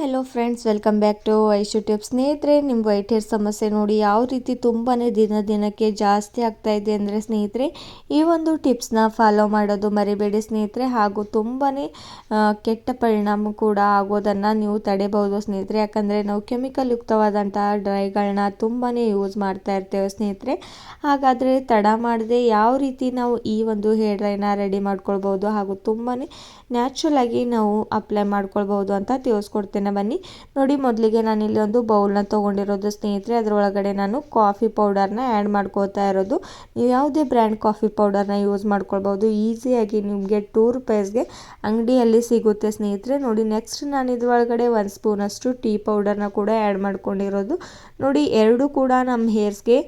Hello friends, welcome back to Aishu tube ಸ್ನೇಹಿತರೆ, ನಿಮ್ಮ white hair ಸಮಸ್ಯೆ ನೋಡಿ ಯಾವ ರೀತಿ ತುಂಬಾ ದಿನ ದಿನಕ್ಕೆ ಜಾಸ್ತಿ ಆಗ್ತಾ ಇದೆ ಅಂದರೆ ಸ್ನೇಹಿತರೆ, ಈ ಒಂದು ಟಿಪ್ಸ್ನ ಫಾಲೋ ಮಾಡೋದು ಮರಿಬೇಡಿ ಸ್ನೇಹಿತರೆ, ಹಾಗೂ ತುಂಬಾ ಕೆಟ್ಟ ಪರಿಣಾಮ ಕೂಡ ಆಗೋದನ್ನು ನೀವು ತಡೆಯಬಹುದು ಸ್ನೇಹಿತರೆ. ಯಾಕಂದರೆ ನಾವು ಕೆಮಿಕಲ್ ಯುಕ್ತವಾದಂತಹ ಡ್ರೈಗಳನ್ನ ತುಂಬಾ ಯೂಸ್ ಮಾಡ್ತಾ ಇರ್ತೇವೆ ಸ್ನೇಹಿತರೆ. ಹಾಗಾದರೆ ತಡ ಮಾಡದೆ ಯಾವ ರೀತಿ ನಾವು ಈ ಒಂದು ಹೇರ್ ಡ್ರೈನ ರೆಡಿ ಮಾಡ್ಕೊಳ್ಬೋದು ಹಾಗೂ ತುಂಬಾ ನ್ಯಾಚುರಲ್ ಆಗಿ ನಾವು ಅಪ್ಲೈ ಮಾಡ್ಕೊಳ್ಬೋದು ಅಂತ ತಿಳಿಸ್ಕೊಡ್ತೇನೆ. ಬನ್ನಿ. ನೋಡಿ, ಮೊದಲಿಗೆ ನಾನು ಇಲ್ಲಿ ಒಂದು ಬೌಲ್ನ ತೊಗೊಂಡಿರೋದು ಸ್ನೇಹಿತರೆ, ಅದರೊಳಗಡೆ ನಾನು ಕಾಫಿ ಪೌಡರ್ನ ಆ್ಯಡ್ ಮಾಡ್ಕೋತಾ ಇರೋದು. ನೀವು ಯಾವುದೇ ಬ್ರ್ಯಾಂಡ್ ಕಾಫಿ ಪೌಡರ್ನ ಯೂಸ್ ಮಾಡ್ಕೊಳ್ಬೋದು ಈಸಿಯಾಗಿ ನಿಮಗೆ ಟೂ ರುಪೀಸ್ಗೆ ಅಂಗಡಿಯಲ್ಲಿ ಸಿಗುತ್ತೆ ಸ್ನೇಹಿತರೆ. ನೋಡಿ ನೆಕ್ಸ್ಟ್ ನಾನು ಇದ್ರೊಳಗಡೆ ಒಂದು ಸ್ಪೂನಷ್ಟು ಟೀ ಪೌಡರ್ನ ಕೂಡ ಆ್ಯಡ್ ಮಾಡ್ಕೊಂಡಿರೋದು. ನೋಡಿ, ಎರಡು ಕೂಡ ನಮ್ಮ ಹೇರ್ಸ್ಗೆ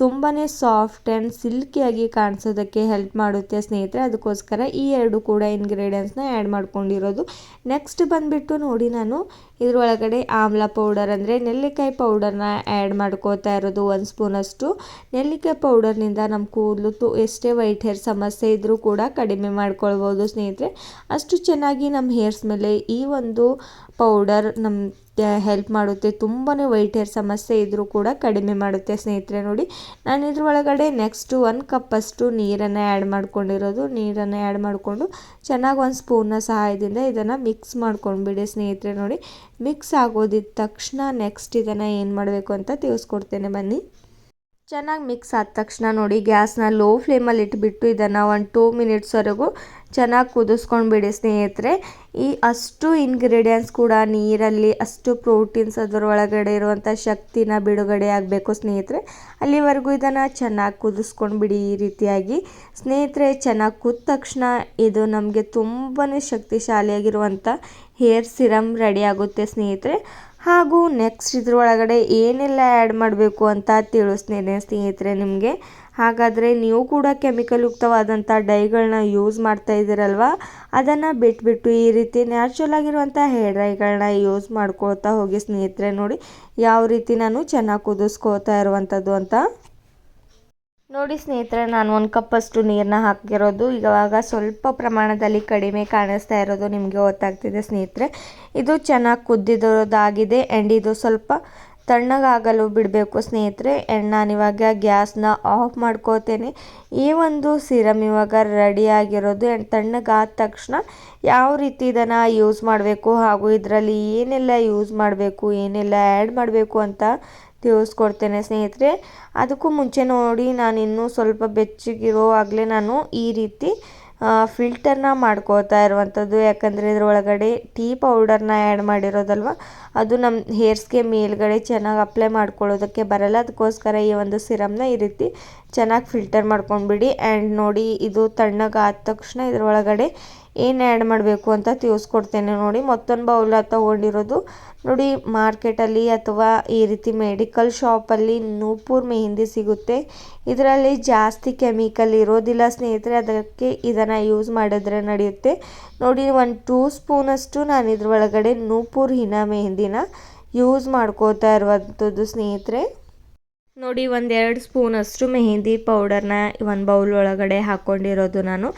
ತುಂಬಾ ಸಾಫ್ಟ್ ಆ್ಯಂಡ್ ಸಿಲ್ಕಿಯಾಗಿ ಕಾಣಿಸೋದಕ್ಕೆ ಹೆಲ್ಪ್ ಮಾಡುತ್ತೆ ಸ್ನೇಹಿತರೆ. ಅದಕ್ಕೋಸ್ಕರ ಈ ಎರಡು ಕೂಡ ಇಂಗ್ರೀಡಿಯೆಂಟ್ಸ್ನ ಆ್ಯಡ್ ಮಾಡ್ಕೊಂಡಿರೋದು. ನೆಕ್ಸ್ಟ್ ಬಂದುಬಿಟ್ಟು ನೋಡಿ, ನಾನು ಇದರೊಳಗಡೆ ಆಮ್ಲ ಪೌಡರ್ ಅಂದರೆ ನೆಲ್ಲಿಕಾಯಿ ಪೌಡರ್ನ ಆ್ಯಡ್ ಮಾಡ್ಕೋತಾ ಇರೋದು ಒಂದು ಸ್ಪೂನಷ್ಟು ನೆಲ್ಲಿಕಾಯಿ ಪೌಡರ್ನಿಂದ ನಮ್ಮ ಕೂದಲು ತು, ಎಷ್ಟೇ ವೈಟ್ ಹೇರ್ ಸಮಸ್ಯೆ ಇದ್ದರೂ ಕೂಡ ಕಡಿಮೆ ಮಾಡ್ಕೊಳ್ಬೋದು ಸ್ನೇಹಿತರೆ. ಅಷ್ಟು ಚೆನ್ನಾಗಿ ನಮ್ಮ ಹೇರ್ಸ್ ಮೇಲೆ ಈ ಒಂದು ಪೌಡರ್ ನಮ್ಮ ಹೆಲ್ಪ್ ಮಾಡುತ್ತೆ. ತುಂಬಾ ವೈಟ್ ಹೇರ್ ಸಮಸ್ಯೆ ಇದ್ದರೂ ಕೂಡ ಕಡಿಮೆ ಮಾಡುತ್ತೆ ಸ್ನೇಹಿತರೆ ನೋಡಿ. ನಾನು ಇದ್ರ ಒಳಗಡೆ ನೆಕ್ಸ್ಟು ಒನ್ ಕಪ್ಪಷ್ಟು ನೀರನ್ನು ಆ್ಯಡ್ ಮಾಡ್ಕೊಂಡಿರೋದು. ನೀರನ್ನು ಆ್ಯಡ್ ಮಾಡಿಕೊಂಡು ಚೆನ್ನಾಗಿ ಒಂದು ಸ್ಪೂನ್ನ ಸಹಾಯದಿಂದ ಇದನ್ನು ಮಿಕ್ಸ್ ಮಾಡ್ಕೊಂಡ್ಬಿಡಿ ಸ್ನೇಹಿತರೆ ನೋಡಿ. ಮಿಕ್ಸ್ ಆಗೋದಿದ್ದ ತಕ್ಷಣ ನೆಕ್ಸ್ಟ್ ಇದನ್ನು ಏನು ಮಾಡಬೇಕು ಅಂತ ತಿಳಿಸ್ಕೊಡ್ತೇನೆ ಬನ್ನಿ. ಚೆನ್ನಾಗಿ ಮಿಕ್ಸ್ ಆದ ತಕ್ಷಣ ನೋಡಿ ಗ್ಯಾಸ್ನ ಲೋ ಫ್ಲೇಮಲ್ಲಿ ಇಟ್ಬಿಟ್ಟು ಇದನ್ನು ಒಂದು ಟೂ ಮಿನಿಟ್ಸ್ವರೆಗೂ ಚೆನ್ನಾಗಿ ಕುದಿಸ್ಕೊಂಡ್ಬಿಡಿ ಸ್ನೇಹಿತರೆ. ಈ ಅಷ್ಟು ಇಂಗ್ರೀಡಿಯೆಂಟ್ಸ್ ಕೂಡ ನೀರಲ್ಲಿ, ಅಷ್ಟು ಪ್ರೋಟೀನ್ಸ್ ಅದರೊಳಗಡೆ ಇರುವಂಥ ಶಕ್ತಿನ ಬಿಡುಗಡೆ ಆಗಬೇಕು ಸ್ನೇಹಿತರೆ. ಅಲ್ಲಿವರೆಗೂ ಇದನ್ನು ಚೆನ್ನಾಗಿ ಕುದಿಸ್ಕೊಂಡು ಬಿಡಿ ಈ ರೀತಿಯಾಗಿ. ಸ್ನೇಹಿತರೆ, ಚೆನ್ನಾಗಿ ಕುದ ತಕ್ಷಣ ಇದು ನಮಗೆ ತುಂಬಾ ಶಕ್ತಿಶಾಲಿಯಾಗಿರುವಂಥ ಹೇರ್ ಸಿರಮ್ ರೆಡಿ ಆಗುತ್ತೆ ಸ್ನೇಹಿತರೆ. ಹಾಗೂ ನೆಕ್ಸ್ಟ್ ಇದ್ರೊಳಗಡೆ ಏನೆಲ್ಲ ಆ್ಯಡ್ ಮಾಡಬೇಕು ಅಂತ ತಿಳಿಸ್ತೇನೆ ಸ್ನೇಹಿತರೆ ನಿಮಗೆ. ಹಾಗಾದರೆ ನೀವು ಕೂಡ ಕೆಮಿಕಲ್ ಯುಕ್ತವಾದಂಥ ಡೈಗಳನ್ನ ಯೂಸ್ ಮಾಡ್ತಾ ಇದ್ದೀರಲ್ವ? ಅದನ್ನು ಬಿಟ್ಬಿಟ್ಟು ಈ ರೀತಿ ನ್ಯಾಚುರಲ್ ಆಗಿರುವಂಥ ಹೇರ್ ಡ್ರೈಗಳನ್ನ ಯೂಸ್ ಮಾಡ್ಕೊಳ್ತಾ ಹೋಗಿ ಸ್ನೇಹಿತರೆ ನೋಡಿ, ಯಾವ ರೀತಿ ನಾನು ಚೆನ್ನಾಗಿ ಕುದಿಸ್ಕೋತಾ ಇರುವಂಥದ್ದು ಅಂತ. ನೋಡಿ ಸ್ನೇಹಿತರೆ, ನಾನು ಒಂದು ಕಪ್ಪಷ್ಟು ನೀರನ್ನ ಹಾಕಿರೋದು. ಇವಾಗ ಸ್ವಲ್ಪ ಪ್ರಮಾಣದಲ್ಲಿ ಕಡಿಮೆ ಕಾಣಿಸ್ತಾ ಇರೋದು ನಿಮಗೆ ಗೊತ್ತಾಗ್ತಿದೆ ಸ್ನೇಹಿತರೆ. ಇದು ಚೆನ್ನಾಗಿ ಕುದ್ದಿರೋದಾಗಿದೆ ಆ್ಯಂಡ್ ಇದು ಸ್ವಲ್ಪ ತಣ್ಣಗಾಗಲು ಬಿಡಬೇಕು ಸ್ನೇಹಿತರೆ. ಆ್ಯಂಡ್ ಇವಾಗ ಗ್ಯಾಸ್ನ ಆಫ್ ಮಾಡ್ಕೋತೇನೆ. ಈ ಒಂದು ಸಿರಮ್ ಇವಾಗ ರೆಡಿ ಆಗಿರೋದು. ಆ್ಯಂಡ್ ತಣ್ಣಗಾದ ತಕ್ಷಣ ಯಾವ ರೀತಿ ಇದನ್ನು ಯೂಸ್ ಮಾಡಬೇಕು ಹಾಗೂ ಇದರಲ್ಲಿ ಏನೆಲ್ಲ ಯೂಸ್ ಮಾಡಬೇಕು, ಏನೆಲ್ಲ ಆ್ಯಡ್ ಮಾಡಬೇಕು ಅಂತ ತಿಳಿಸ್ಕೊಡ್ತೇನೆ ಸ್ನೇಹಿತರೆ. ಅದಕ್ಕೂ ಮುಂಚೆ ನೋಡಿ ನಾನು ಇನ್ನೂ ಸ್ವಲ್ಪ ಬೆಚ್ಚಗಿರುವಾಗಲೇ ನಾನು ಈ ರೀತಿ ಫಿಲ್ಟರ್ನ ಮಾಡ್ಕೋತಾ ಇರುವಂಥದ್ದು. ಯಾಕಂದರೆ ಇದರೊಳಗಡೆ ಟೀ ಪೌಡರ್ನ ಆ್ಯಡ್ ಮಾಡಿರೋದಲ್ವ? ಅದು ನಮ್ಮ ಹೇರ್ಸ್ಗೆ ಮೇಲ್ಗಡೆ ಚೆನ್ನಾಗಿ ಅಪ್ಲೈ ಮಾಡ್ಕೊಳ್ಳೋದಕ್ಕೆ ಬರಲ್ಲ. ಅದಕ್ಕೋಸ್ಕರ ಈ ಒಂದು ಸಿರಮ್ನ ಈ ರೀತಿ ಚೆನ್ನಾಗಿ ಫಿಲ್ಟರ್ ಮಾಡ್ಕೊಂಡ್ಬಿಡಿ. ಆ್ಯಂಡ್ ನೋಡಿ, ಇದು ತಣ್ಣಗಾದ ತಕ್ಷಣ ಇದರೊಳಗಡೆ ಏನು ಆ್ಯಡ್ ಮಾಡಬೇಕು ಅಂತ ತಿಳಿಸ್ಕೊಡ್ತೇನೆ ನೋಡಿ. ಮತ್ತೊಂದು ಬೌಲ ತೊಗೊಂಡಿರೋದು ನೋಡಿ ಮಾರ್ಕೆಟಲ್ಲಿ ಅಥವಾ ಈ ರೀತಿ ಮೆಡಿಕಲ್ ಶಾಪಲ್ಲಿ ನೂಪುರ್ ಮೆಹಂದಿ ಸಿಗುತ್ತೆ. ಇದರಲ್ಲಿ ಜಾಸ್ತಿ ಕೆಮಿಕಲ್ ಇರೋದಿಲ್ಲ ಸ್ನೇಹಿತರೆ, ಅದಕ್ಕೆ ಇದನ್ನು ಯೂಸ್ ಮಾಡಿದ್ರೆ ನಡೆಯುತ್ತೆ. ನೋಡಿ, ಒಂದು ಟೂ ಸ್ಪೂನಷ್ಟು ನಾನು ಇದ್ರೊಳಗಡೆ ನೂಪುರ್ ಹಿನ ಮೆಹಂದಿನ ಯೂಸ್ ಮಾಡ್ಕೋತಾ ಇರುವಂಥದ್ದು ಸ್ನೇಹಿತರೆ. ನೋಡಿ, ಒಂದೆರಡು ಸ್ಪೂನಷ್ಟು ಮೆಹಂದಿ ಪೌಡರ್ನ ಒಂದು ಬೌಲ್ ಒಳಗಡೆ ಹಾಕ್ಕೊಂಡಿರೋದು ನಾನು.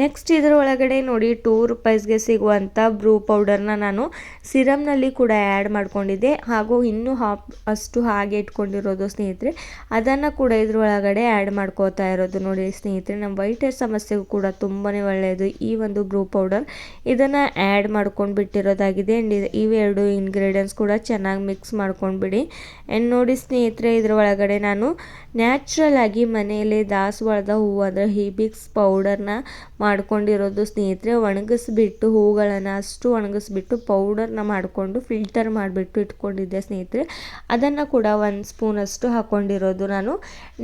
ನೆಕ್ಸ್ಟ್ ಇದರ ಒಳಗಡೆ ನೋಡಿ ಟೂ ರುಪೀಸ್ಗೆ ಸಿಗುವಂಥ ಬ್ರೂ ಪೌಡರ್ನ ನಾನು ಸಿರಮ್ನಲ್ಲಿ ಕೂಡ ಆ್ಯಡ್ ಮಾಡ್ಕೊಂಡಿದ್ದೆ. ಹಾಗೂ ಇನ್ನೂ ಹಾಪ್ ಅಷ್ಟು ಹಾಗೆ ಇಟ್ಕೊಂಡಿರೋದು ಸ್ನೇಹಿತರೆ, ಅದನ್ನು ಕೂಡ ಇದ್ರ ಒಳಗಡೆ ಆ್ಯಡ್ ಮಾಡ್ಕೋತಾ ಇರೋದು ನೋಡಿ ಸ್ನೇಹಿತರೆ. ನಮ್ಮ ವೈಟ್ ಹೇರ್ ಸಮಸ್ಯೆಗೂ ಕೂಡ ತುಂಬಾ ಒಳ್ಳೆಯದು ಈ ಒಂದು ಬ್ರೂ ಪೌಡರ್ ಇದನ್ನು ಆ್ಯಡ್ ಮಾಡ್ಕೊಂಡು ಬಿಟ್ಟಿರೋದಾಗಿದೆ. ಆ್ಯಂಡ್ ಇವೆರಡು ಇಂಗ್ರೀಡಿಯೆಂಟ್ಸ್ ಕೂಡ ಚೆನ್ನಾಗಿ ಮಿಕ್ಸ್ ಮಾಡ್ಕೊಂಡ್ಬಿಡಿ. ಆ್ಯಂಡ್ ನೋಡಿ ಸ್ನೇಹಿತರೆ ಇದ್ರ ಒಳಗಡೆ ನಾನು ನ್ಯಾಚುರಲ್ ಆಗಿ ಮನೆಯಲ್ಲೇ ದಾಸವಾಳದ ಹೂವು, ಅಂದರೆ ಹಿಬಿಕ್ಸ್ ಪೌಡರ್ನ ಮಾಡ್ಕೊಂಡಿರೋದು ಸ್ನೇಹಿತರೆ, ಒಣಗಿಸ್ಬಿಟ್ಟು ಹೂಗಳನ್ನು ಅಷ್ಟು ಒಣಗಿಸ್ಬಿಟ್ಟು ಪೌಡರ್ನ ಮಾಡಿಕೊಂಡು ಫಿಲ್ಟರ್ ಮಾಡಿಬಿಟ್ಟು ಇಟ್ಕೊಂಡಿದ್ದೆ ಸ್ನೇಹಿತರೆ. ಅದನ್ನು ಕೂಡ ಒಂದು ಸ್ಪೂನಷ್ಟು ಹಾಕ್ಕೊಂಡಿರೋದು ನಾನು.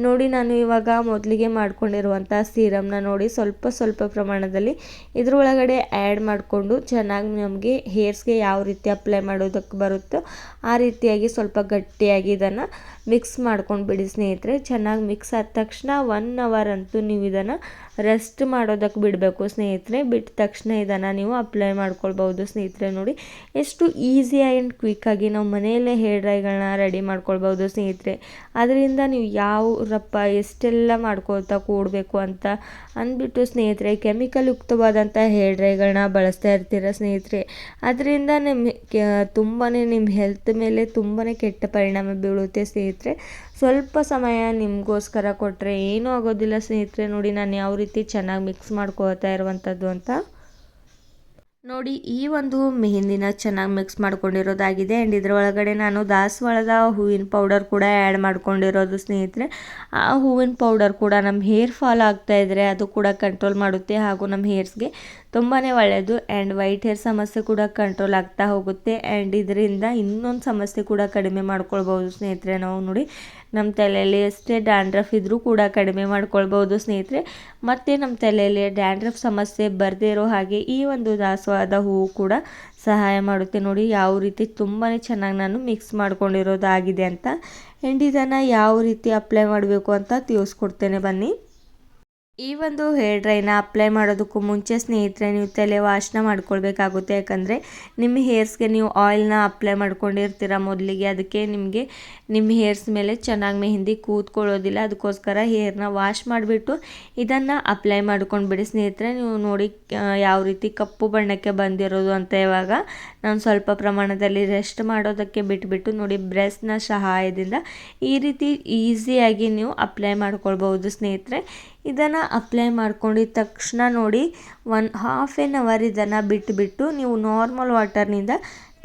ನೋಡಿ, ನಾನು ಇವಾಗ ಮೊದಲಿಗೆ ಮಾಡ್ಕೊಂಡಿರುವಂಥ ಸೀರಮ್ನ ನೋಡಿ, ಸ್ವಲ್ಪ ಸ್ವಲ್ಪ ಪ್ರಮಾಣದಲ್ಲಿ ಇದರೊಳಗಡೆ ಆ್ಯಡ್ ಮಾಡಿಕೊಂಡು ಚೆನ್ನಾಗಿ ನಮಗೆ ಹೇರ್ಸ್ಗೆ ಯಾವ ರೀತಿ ಅಪ್ಲೈ ಮಾಡೋದಕ್ಕೆ ಬರುತ್ತೋ ಆ ರೀತಿಯಾಗಿ ಸ್ವಲ್ಪ ಗಟ್ಟಿಯಾಗಿ ಇದನ್ನು ಮಿಕ್ಸ್ ಮಾಡ್ಕೊಂಡು ಬಿಡಿ ಸ್ನೇಹಿತರೆ. ಚೆನ್ನಾಗಿ ಮಿಕ್ಸ್ ಆದ ತಕ್ಷಣ ಒನ್ ಅವರ್ ಅಂತೂ ನೀವು ಇದನ್ನು ರೆಸ್ಟ್ ಮಾಡೋದಕ್ಕೆ ಬಿಡಬೇಕು ಸ್ನೇಹಿತರೆ. ಬಿಟ್ಟ ತಕ್ಷಣ ಇದನ್ನು ನೀವು ಅಪ್ಲೈ ಮಾಡ್ಕೊಳ್ಬೋದು ಸ್ನೇಹಿತರೆ ನೋಡಿ. ಎಷ್ಟು ಈಸಿ ಆ್ಯಂಡ್ ಕ್ವಿಕ್ಕಾಗಿ ನಾವು ಮನೆಯಲ್ಲೇ ಹೇರ್ ಡ್ರೈಗಳನ್ನ ರೆಡಿ ಮಾಡ್ಕೊಳ್ಬೋದು ಸ್ನೇಹಿತರೆ. ಅದರಿಂದ ನೀವು ಯಾವ ರಪ್ಪ ಎಷ್ಟೆಲ್ಲ ಮಾಡ್ಕೊಳ್ತಾ ಕೂಡಬೇಕು ಅಂತ ಅಂದ್ಬಿಟ್ಟು ಸ್ನೇಹಿತರೆ ಕೆಮಿಕಲ್ ಯುಕ್ತವಾದಂಥ ಹೇರ್ ಡ್ರೈಗಳನ್ನ ಬಳಸ್ತಾ ಇರ್ತೀರ ಸ್ನೇಹಿತರೆ? ಅದರಿಂದ ನಿಮ್ಮ ತುಂಬಾ ನಿಮ್ಮ ಹೆಲ್ತ್ ಮೇಲೆ ತುಂಬಾ ಕೆಟ್ಟ ಪರಿಣಾಮ ಬೀಳುತ್ತೆ ಸ್ನೇಹಿತರೆ. ಸ್ವಲ್ಪ ಸಮಯ ನಿಮಗೋಸ್ಕರ ಕೊಟ್ಟರೆ ಏನೂ ಆಗೋದಿಲ್ಲ ಸ್ನೇಹಿತರೆ ನೋಡಿ. ನಾನು ಯಾವ ರೀತಿ ಚೆನ್ನಾಗಿ ಮಿಕ್ಸ್ ಮಾಡ್ಕೊಳ್ತಾ ಇರುವಂಥದ್ದು ಅಂತ. ನೋಡಿ, ಈ ಒಂದು ಮೆಹಂದಿನ ಚೆನ್ನಾಗಿ ಮಿಕ್ಸ್ ಮಾಡ್ಕೊಂಡಿರೋದಾಗಿದೆ. ಆ್ಯಂಡ್ ಇದರ ಒಳಗಡೆ ನಾನು ದಾಸವಾಳದ ಹೂವಿನ ಪೌಡರ್ ಕೂಡ ಆ್ಯಡ್ ಮಾಡ್ಕೊಂಡಿರೋದು ಸ್ನೇಹಿತರೆ. ಆ ಹೂವಿನ ಪೌಡರ್ ಕೂಡ ನಮ್ಮ ಹೇರ್ ಫಾಲ್ ಆಗ್ತಾ ಇದ್ದರೆ ಅದು ಕೂಡ ಕಂಟ್ರೋಲ್ ಮಾಡುತ್ತೆ ಹಾಗೂ ನಮ್ಮ ಹೇರ್ಸ್ಗೆ ತುಂಬಾ ಒಳ್ಳೆಯದು ಆ್ಯಂಡ್ ವೈಟ್ ಹೇರ್ ಸಮಸ್ಯೆ ಕೂಡ ಕಂಟ್ರೋಲ್ ಆಗ್ತಾ ಹೋಗುತ್ತೆ. ಆ್ಯಂಡ್ ಇದರಿಂದ ಇನ್ನೊಂದು ಸಮಸ್ಯೆ ಕೂಡ ಕಡಿಮೆ ಮಾಡ್ಕೊಳ್ಬೋದು ಸ್ನೇಹಿತರೆ ನಾವು ನೋಡಿ. ನಮ್ಮ ತಲೆಯಲ್ಲಿ ಎಷ್ಟೇ ಡ್ಯಾಂಡ್ರಫ್ ಇದ್ದರೂ ಕೂಡ ಕಡಿಮೆ ಮಾಡ್ಕೊಳ್ಬೋದು ಸ್ನೇಹಿತರೆ. ಮತ್ತು ನಮ್ಮ ತಲೆಯಲ್ಲಿ ಡ್ಯಾಂಡ್ರಫ್ ಸಮಸ್ಯೆ ಬರದೇ ಇರೋ ಹಾಗೆ ಈ ಒಂದು ದಾಸವಾದ ಹೂವು ಕೂಡ ಸಹಾಯ ಮಾಡುತ್ತೆ ನೋಡಿ ಯಾವ ರೀತಿ ತುಂಬಾ ಚೆನ್ನಾಗಿ ನಾನು ಮಿಕ್ಸ್ ಮಾಡ್ಕೊಂಡಿರೋದಾಗಿದೆ ಅಂತ. ಆ್ಯಂಡ್ ಇದನ್ನು ಯಾವ ರೀತಿ ಅಪ್ಲೈ ಮಾಡಬೇಕು ಅಂತ ತಿಳಿಸ್ಕೊಡ್ತೇನೆ ಬನ್ನಿ. ಈ ಒಂದು ಹೇರ್ ಡ್ರೈನ ಅಪ್ಲೈ ಮಾಡೋದಕ್ಕೂ ಮುಂಚೆ ಸ್ನೇಹಿತರೆ, ನೀವು ತಲೆ ವಾಶ್ನ ಮಾಡ್ಕೊಳ್ಬೇಕಾಗುತ್ತೆ. ಯಾಕಂದರೆ ನಿಮ್ಮ ಹೇರ್ಸ್ಗೆ ನೀವು ಆಯಿಲ್ನ ಅಪ್ಲೈ ಮಾಡ್ಕೊಂಡಿರ್ತೀರ ಮೊದಲಿಗೆ. ಅದಕ್ಕೆ ನಿಮಗೆ ನಿಮ್ಮ ಹೇರ್ಸ್ ಮೇಲೆ ಚೆನ್ನಾಗಿ ಮೆಹಂದಿ ಕೂತ್ಕೊಳ್ಳೋದಿಲ್ಲ. ಅದಕ್ಕೋಸ್ಕರ ಹೇರ್ನ ವಾಶ್ ಮಾಡಿಬಿಟ್ಟು ಇದನ್ನು ಅಪ್ಲೈ ಮಾಡ್ಕೊಂಡ್ಬಿಡಿ. ಸ್ನೇಹಿತರೆ, ನೀವು ನೋಡಿ ಯಾವ ರೀತಿ ಕಪ್ಪು ಬಣ್ಣಕ್ಕೆ ಬಂದಿರೋದು ಅಂತ ಇವಾಗ ನಾನು ಸ್ವಲ್ಪ ಪ್ರಮಾಣದಲ್ಲಿ ರೆಸ್ಟ್ ಮಾಡೋದಕ್ಕೆ ಬಿಟ್ಬಿಟ್ಟು ನೋಡಿ ಬ್ರೆಸ್ನ ಸಹಾಯದಿಂದ ಈ ರೀತಿ ಈಸಿಯಾಗಿ ನೀವು ಅಪ್ಲೈ ಮಾಡ್ಕೊಳ್ಬೋದು ಸ್ನೇಹಿತರೆ. ಇದನ್ನು ಅಪ್ಲೈ ಮಾಡ್ಕೊಂಡಿದ ತಕ್ಷಣ ನೋಡಿ ಒನ್ ಹಾಫ್ ಎನ್ ಅವರ್ ಇದನ್ನು ಬಿಟ್ಟುಬಿಟ್ಟು ನೀವು ನಾರ್ಮಲ್ ವಾಟರ್ನಿಂದ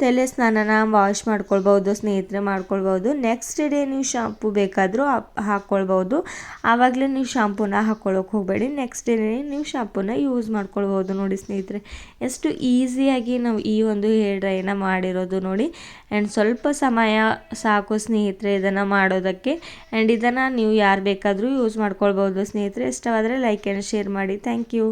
ತಲೆ ಸ್ನಾನನ ವಾಶ್ ಮಾಡ್ಕೊಳ್ಬೋದು ಸ್ನೇಹಿತರೆ ಮಾಡ್ಕೊಳ್ಬೋದು ನೆಕ್ಸ್ಟ್ ಡೇ ನೀವು ಶಾಂಪು ಬೇಕಾದರೂ ಹಾಕ್ಕೊಳ್ಬೋದು ಆವಾಗಲೇ ನೀವು ಶಾಂಪೂನ ಹಾಕ್ಕೊಳ್ಳೋಕೆ ಹೋಗಬೇಡಿ. ನೆಕ್ಸ್ಟ್ ಡೇ ನೀವು ಶಾಂಪೂನ ಯೂಸ್ ಮಾಡ್ಕೊಳ್ಬೋದು ನೋಡಿ ಸ್ನೇಹಿತರೆ. ಎಷ್ಟು ಈಸಿಯಾಗಿ ನಾವು ಈ ಒಂದು ಹೇರ್ ಡ್ರೈನ ಮಾಡಿರೋದು ನೋಡಿ. ಆ್ಯಂಡ್ ಸ್ವಲ್ಪ ಸಮಯ ಸಾಕು ಸ್ನೇಹಿತರೆ ಇದನ್ನು ಮಾಡೋದಕ್ಕೆ. ಆ್ಯಂಡ್ ಇದನ್ನು ನೀವು ಯಾರು ಬೇಕಾದರೂ ಯೂಸ್ ಮಾಡ್ಕೊಳ್ಬೋದು ಸ್ನೇಹಿತರೆ. ಇಷ್ಟವಾದರೆ ಲೈಕ್ ಆ್ಯಂಡ್ ಶೇರ್ ಮಾಡಿ. Thank you